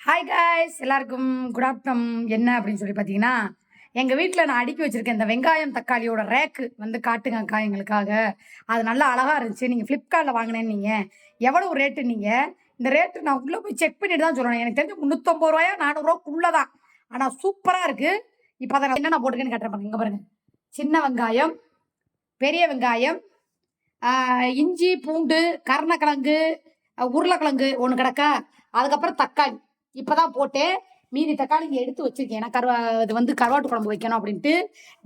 Hi guys எல்லாருக்கும் good afternoon என்ன அப்படின்னு சொல்லி பார்த்தீங்கன்னா எங்கள் வீட்டில் நான் அடுக்கி வச்சுருக்கேன் இந்த வெங்காயம் தக்காளியோட ரேக்கு வந்து காட்டுங்க அக்கா எங்களுக்காக. அது நல்லா அழகாக இருந்துச்சு. நீங்கள் ஃப்ளிப்கார்ட்டில் வாங்கினேன்னு நீங்கள் எவ்வளோ ரேட்டு நீங்கள் இந்த ரேட்டு நான் உள்ளே போய் செக் பண்ணிட்டு தான் சொல்லணும் எனக்கு தெரிஞ்சு முந்நூற்றம்பது ரூபாயா நானூறுரூவாக்குள்ளே தான். ஆனால் சூப்பராக இருக்குது இப்போ அதை நான் என்னென்ன போட்டுக்கேன்னு கட்டுறேன் பாருங்க. இங்கே பாருங்கள் சின்ன வெங்காயம் பெரிய வெங்காயம் இஞ்சி பூண்டு கருணக்கிழங்கு உருளைக்கிழங்கு ஒன்று கிடக்கா அதுக்கப்புறம் தக்காளி. இப்பதான் போட்டு மீதி தக்காளி இங்கே எடுத்து வச்சிருக்கேன். ஏன்னா கருவா இது வந்து கருவாட்டு குழம்பு வைக்கணும் அப்படின்ட்டு.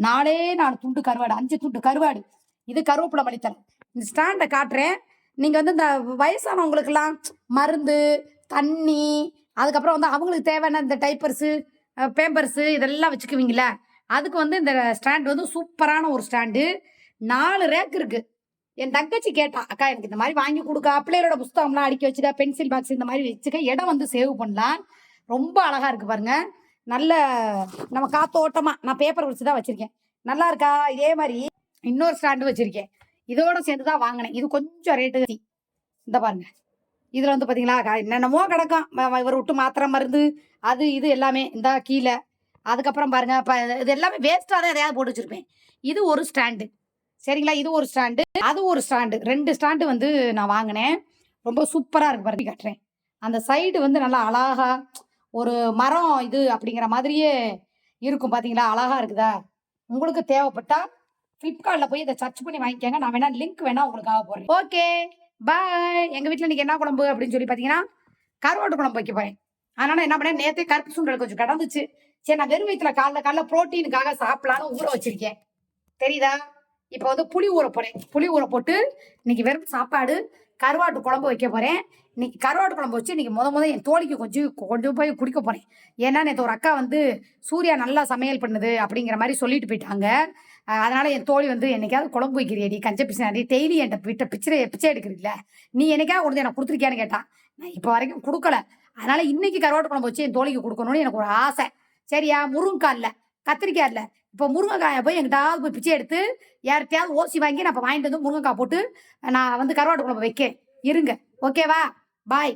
நாலே நாலு துண்டு கருவாடு அஞ்சு துண்டு கருவாடு. இது கருவேப்பிலை மளித்தலை இந்த ஸ்டாண்டை காட்டுறேன். நீங்கள் வந்து இந்த வயசானவங்களுக்கெல்லாம் மருந்து தண்ணி அதுக்கப்புறம் வந்து அவங்களுக்கு தேவையான இந்த டைப்பர்ஸு பேம்பர்ஸு இதெல்லாம் வச்சுக்குவீங்களே அதுக்கு வந்து இந்த ஸ்டாண்ட் வந்து சூப்பரான ஒரு ஸ்டாண்டு நாலு ரேக் இருக்குது என் தங்கச்சி கேட்டா அக்கா எனக்கு இந்த மாதிரி வாங்கி கொடுக்கா பிள்ளைகளோட புஸ்தகம்லாம் அடுக்கி வச்சுக்க பென்சில் பாக்ஸ் இந்த மாதிரி வச்சுக்க இடம் வந்து சேவ் பண்ணலாம். ரொம்ப அழகா இருக்கு பாருங்க. நல்ல நம்ம காத்தோட்டமா நான் பேப்பர் வச்சு தான் வச்சிருக்கேன். நல்லா இருக்கா? இதே மாதிரி இன்னொரு ஸ்டாண்டு வச்சிருக்கேன். இதோட சேர்ந்து தான் வாங்கினேன். இது கொஞ்சம் ரேட்டு இந்த பாருங்க. இதுல வந்து பாத்தீங்களா என்னென்னமோ கிடக்கும். இவர் விட்டு மாத்திரை மருந்து அது இது எல்லாமே இந்த கீழே. அதுக்கப்புறம் பாருங்க இப்போ இது எல்லாமே வேஸ்ட்டாக தான் எதையாவது போட்டு வச்சிருப்பேன். இது ஒரு ஸ்டாண்டு சரிங்களா? இது ஒரு ஸ்டாண்டு அது ஒரு ஸ்டாண்டு ரெண்டு ஸ்டாண்டு வந்து நான் வாங்கினேன். ரொம்ப சூப்பராக இருக்கு பாருங்க கட்டுறேன். அந்த சைடு வந்து நல்லா அழகா ஒரு மரம் இது அப்படிங்கிற மாதிரியே இருக்கும் பார்த்தீங்களா அழகா இருக்குதா? உங்களுக்கு தேவைப்பட்டா ஃப்ளிப்கார்ட்டில் போய் இதை சர்ச் பண்ணி வாங்கிக்கோங்க. நான் வேணா லிங்க் வேணா உங்களுக்காக போடுறேன். ஓகே பாய் எங்கள் வீட்டில் இன்னைக்கு என்ன குழம்பு அப்படின்னு சொல்லி பார்த்தீங்கன்னா கருவாட்டு குழம்பு வைக்க போறேன். அதனால என்ன பண்ணேன்? நேற்றே கருப்பு சுண்டல் கொஞ்சம் கடந்துச்சு. சரி நான் வெறும் வயிற்றுல காலைல காலைல புரோட்டீனுக்காக சாப்பிடலான்னு ஊற வச்சிருக்கேன். தெரியுதா? இப்போ வந்து புளி ஊற போறேன் புளி ஊற போட்டு இன்னைக்கு வெறும் சாப்பாடு கருவாட்டு குழம்பு வைக்க போறேன். இன்னைக்கு கருவாட்டு குழம்பு வச்சு இன்னைக்கு முத முத என் தோழிக்கு கொஞ்சம் கொஞ்சம் போய் குடிக்க போறேன். ஏன்னா நேற்று ஒரு அக்கா வந்து சூர்யா நல்லா சமையல் பண்ணுது அப்படிங்கிற மாதிரி சொல்லிட்டு போயிட்டாங்க. அதனால என் தோழி வந்து என்னைக்காவது குழம்பு வைக்கிறியடி கஞ்ச பிசினாடி டெய்லி என்கிட்ட விட்ட பிச்சை பிச்சை எடுக்கிறீல்ல? நீ என்னைக்காவது கொண்டு எனக்கு கொடுத்துருக்கியான்னு கேட்டான் நான் இப்போ வரைக்கும் கொடுக்கல. அதனால இன்னைக்கு கருவாட்டு குழம்பு வச்சு என் தோழிக்கு கொடுக்கணும்னு எனக்கு ஒரு ஆசை. சரியா? முருங்கைக்காய் இல்லை கத்திரிக்காய் இல்லை இப்போ முருங்கைக்காயை போய் எங்கிட்டாவது போய் பிச்சை எடுத்து யார்கிட்டயாவது ஓசி வாங்கி நான் இப்போ வாங்கிட்டு வந்து முருங்கைக்காய் போட்டு நான் வந்து கருவாட்டு குழம்பு வைக்கேன். இருங்க. ஓகேவா? பாய்.